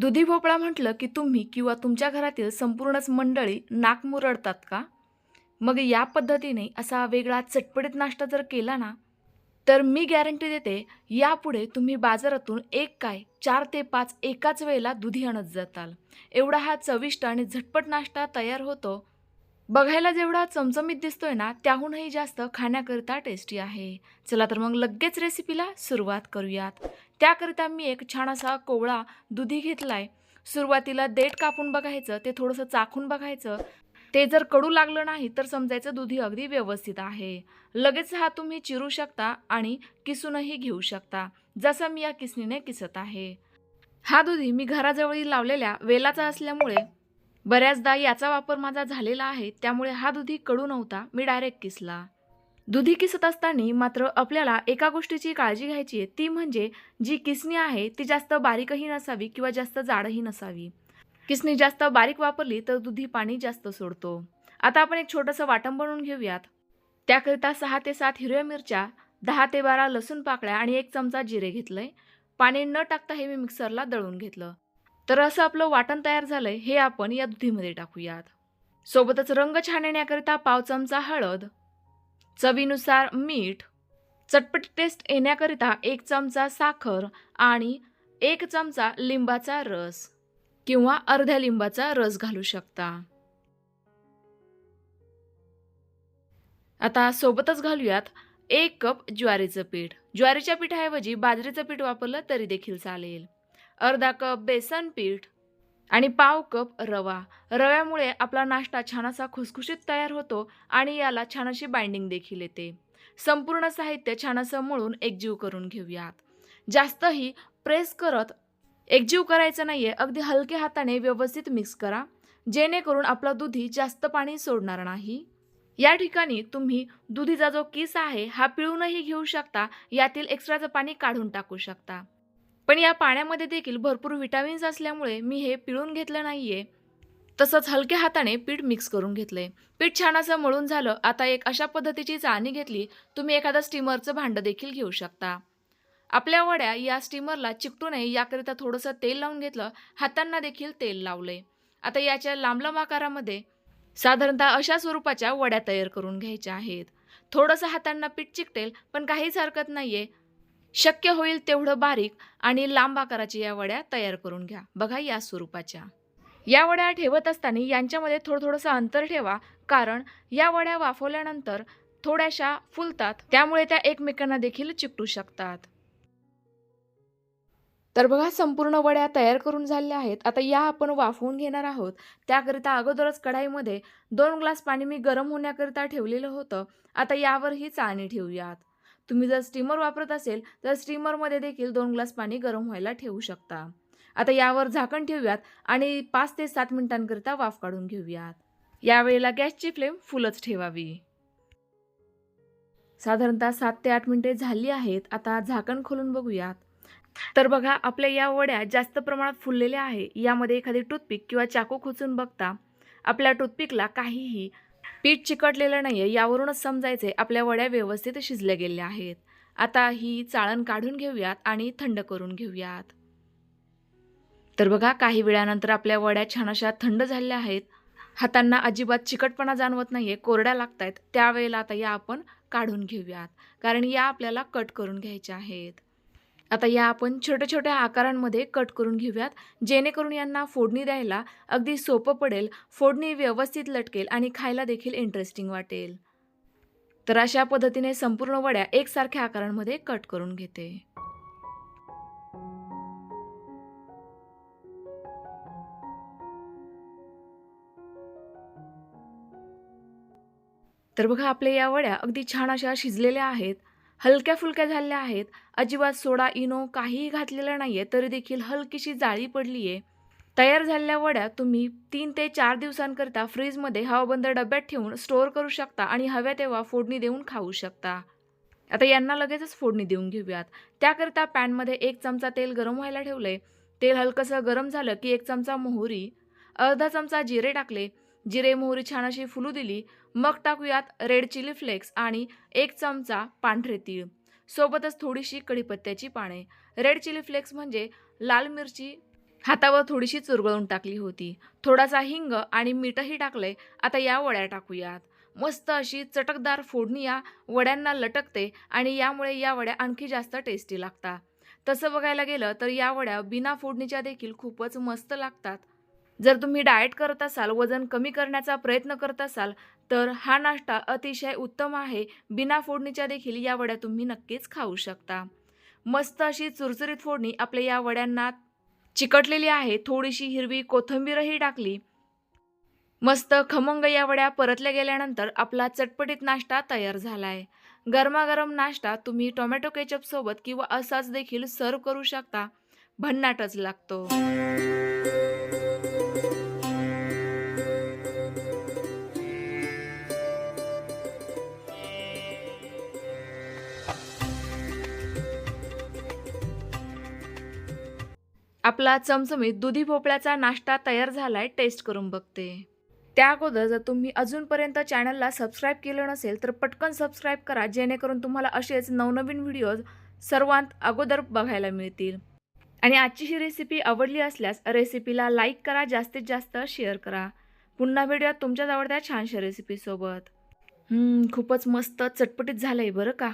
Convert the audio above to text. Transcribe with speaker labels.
Speaker 1: दुधी भोपळा म्हटलं की तुम्ही किंवा तुमच्या घरातील संपूर्णच मंडळी नाक मुरडतात का? मग या पद्धतीने असा वेगळा चटपटीत नाश्ता जर केला ना तर मी गॅरंटी देते यापुढे तुम्ही बाजारातून एक काय चार ते पाच एकाच वेळेला दुधी आणत जाताल. एवढा हा चविष्ट आणि झटपट नाश्ता तयार होतो बघायला जेवढा चमचमीत दिसतोय ना त्याहूनही जास्त खाण्याकरिता टेस्टी आहे. चला तर मग लगेच रेसिपीला सुरुवात करूयात. त्याकरिता मी एक छान असा कोवळा दुधी घेतलाय. सुरुवातीला देठ कापून बघायचं ते थोडंसं चाखून बघायचं. ते जर कडू लागलं नाही तर समजायचं दुधी अगदी व्यवस्थित आहे. लगेच हा तुम्ही चिरू शकता आणि किसूनही घेऊ शकता जसं मी या किसनीने किसत आहे. हा दुधी मी घराजवळी लावलेल्या वेलाचा असल्यामुळे बऱ्याचदा याचा वापर माझा झालेला आहे त्यामुळे हा दुधी कडू नव्हता मी डायरेक्ट किसला. दुधी किसत असताना मात्र आपल्याला एका गोष्टीची काळजी घ्यायची आहे ती म्हणजे जी किसणी आहे ती जास्त बारीकही नसावी किंवा जास्त जाडही नसावी. किसणी जास्त बारीक वापरली तर दुधी पाणी जास्त सोडतो. आता आपण एक छोटंसं वाटण बनवून घेऊयात. त्याकरिता सहा ते सात हिरव्या मिरच्या दहा ते बारा लसूण पाकळ्या आणि एक चमचा जिरे घेतलंय. पाणी न टाकता हे मी मिक्सरला दळून घेतलं. तर असं आपलं वाटण तयार झालंय हे आपण या दुधीमध्ये टाकूयात. सोबतच रंग छान येण्याकरिता पाव चमचा हळद चवीनुसार मीठ चटपट टेस्ट येण्याकरिता एक चमचा साखर आणि एक चमचा लिंबाचा रस किंवा अर्ध्या लिंबाचा रस घालू शकता. आता सोबतच घालूयात एक कप ज्वारीचं पीठ. ज्वारीच्या पिठाऐवजी बाजरीचं पीठ वापरलं तरी देखील चालेल. अर्धा कप बेसन पीठ आणि पाव कप रवा. रव्यामुळे आपला नाश्ता छान असा खुसखुशीत तयार होतो आणि याला छान अशी बाइंडिंग देखील येते. संपूर्ण साहित्य छान असं मळून एकजीव करून घेऊयात. जास्तही प्रेस करत एकजीव करायचं नाही आहे अगदी हलक्या हाताने व्यवस्थित मिक्स करा. जेणेकरून आपला दुधी जास्त पाणी सोडणार नाही. या ठिकाणी तुम्ही दुधीचा जो किस आहे हा पिळूनही घेऊ शकता. यातील एक्स्ट्राचं पाणी काढून टाकू शकता. पण या पाण्यामध्ये देखील भरपूर विटामिन्स असल्यामुळे मी हे पिळून घेतलं नाही आहे तसंच हलक्या हाताने पीठ मिक्स करून घेतलंय. पीठ छान असं मळून झालं आता एक अशा पद्धतीची चाळणी घेतली तुम्ही एखादं स्टीमरचं भांडं देखील घेऊ शकता. आपल्या वड्या या स्टीमरला चिकटू नये याकरिता थोडंसं तेल लावून घेतलं हातांना देखील तेल लावलंय. आता याच्या लांब लांब आकारामध्ये साधारणतः अशा स्वरूपाच्या वड्या तयार करून घ्यायच्या आहेत. थोडंसं हातांना पीठ चिकटेल पण काहीच हरकत नाही आहे शक्य होईल तेवढं बारीक आणि लांब आकाराची या वड्या तयार करून घ्या. बघा या स्वरूपाच्या. या वड्या ठेवत असताना यांच्यामध्ये थोडं थोडंसं अंतर ठेवा कारण या वड्या वाफवल्यानंतर थोड्याशा फुलतात त्यामुळे त्या एकमेकांना देखील चिकटू शकतात. तर बघा संपूर्ण वड्या तयार करून झालेल्या आहेत. आता या आपण वाफवून घेणार आहोत. त्याकरिता अगोदरच कढाईमध्ये दोन ग्लास पाणी मी गरम होण्याकरिता ठेवलेलं होतं. आता यावर ही चाळणी ठेवूयात. तुम्ही जर स्टीमर वापरत असेल तर स्टीमरमध्ये देखील दोन ग्लास पाणी गरम व्हायला ठेवू शकता. आता यावर झाकण ठेवूयात आणि पाच ते सात मिनिटांकरिता वाफ काढून घेऊयात. यावेळेला गॅसची फ्लेम फुलच ठेवावी. साधारणतः सात ते आठ मिनिटे झाली आहेत आता झाकण खोलून बघूयात. तर बघा आपल्या या वड्या जास्त प्रमाणात फुललेल्या आहे यामध्ये एखादी टूथपिक किंवा चाकू खोचून बघता आपल्या टूथपिकला काहीही पीठ चिकटलेलं नाही आहे यावरूनच समजायचं आहे आपल्या वड्या व्यवस्थित शिजल्या गेल्या आहेत. आता ही चाळण काढून घेऊयात आणि थंड करून घेऊयात. तर बघा काही वेळानंतर आपल्या वड्या छान अशा थंड झालेल्या आहेत. हातांना अजिबात चिकटपणा जाणवत नाही आहे कोरड्या लागत आहेत त्यावेळेला आता या आपण काढून घेऊयात कारण या आपल्याला कट करून घ्यायच्या आहेत. आता या आपण छोट्या छोट्या आकारांमध्ये कट करून घेऊयात. जेणेकरून यांना फोडणी द्यायला अगदी सोपं पडेल फोडणी व्यवस्थित लटकेल आणि खायला देखील इंटरेस्टिंग वाटेल. तर अशा पद्धतीने संपूर्ण वड्या एकसारख्या आकारांमध्ये कट करून घेते. तर बघा आपल्या या वड्या अगदी छान अशा शिजलेल्या आहेत. हलक्या फुलक्या झालेल्या आहेत. अजिबात सोडा इनो काहीही घातलेलं आहे तरी देखील हलकीशी जाळी पडली आहे तयार झालेल्या वड्या तुम्ही तीन ते चार दिवसांकरिता फ्रीजमध्ये हवाबंद डब्यात ठेवून स्टोअर करू शकता आणि हव्या तेव्हा फोडणी देऊन खाऊ शकता. आता यांना लगेचच फोडणी देऊन घेऊयात. त्याकरिता पॅनमध्ये एक चमचा तेल गरम व्हायला ठेवलंय. तेल हलकंसं गरम झालं की एक चमचा मोहरी अर्धा चमचा जिरे टाकले. जिरे मोहरी छान अशी फुलू दिली. मग टाकूयात रेड चिली फ्लेक्स आणि एक चमचा पांढरे तीळ. सोबतच थोडीशी कढीपत्त्याची पाने. रेड चिली फ्लेक्स म्हणजे लाल मिरची हातावर थोडीशी चुरगळून टाकली होती. थोडासा हिंग आणि मीठही टाकलंय. आता या वड्या टाकूयात. मस्त अशी चटकदार फोडणी या वड्यांना लटकते आणि यामुळे या वड्या आणखी जास्त टेस्टी लागतात. तसं बघायला गेलं तर या वड्या बिना फोडणीच्या देखील खूपच मस्त लागतात. जर तुम्ही डाएट करत असाल वजन कमी करण्याचा प्रयत्न करत असाल तर हा नाश्ता अतिशय उत्तम आहे. बिना फोडणीच्या देखील या वड्या तुम्ही नक्कीच खाऊ शकता. मस्त अशी चुरचुरीत फोडणी आपल्या या वड्यांना चिकटलेली आहे. थोडीशी हिरवी कोथिंबीरही टाकली. मस्त खमंग या वड्या परतल्या गेल्यानंतर आपला चटपटीत नाश्ता तयार झालाय. गरमागरम नाश्ता तुम्ही टोमॅटो केचपसोबत किंवा असाच देखील सर्व करू शकता. भन्नाटच लागतो. आपला चमचमीत दुधी भोपळ्याचा नाश्ता तयार झालाय टेस्ट करून बघते. त्या अगोदर जर तुम्ही अजूनपर्यंत चॅनलला सबस्क्राईब केलं नसेल तर पटकन सबस्क्राईब करा जेणेकरून तुम्हाला असेच नवनवीन व्हिडिओज सर्वांत अगोदर बघायला मिळतील. आणि आजची ही रेसिपी आवडली असल्यास रेसिपीला लाईक करा जास्तीत जास्त शेअर करा. पुन्हा व्हिडिओ तुमच्याच आवडत्या छानशा रेसिपीसोबत. खूपच मस्त चटपटीत झालं आहे बरं का?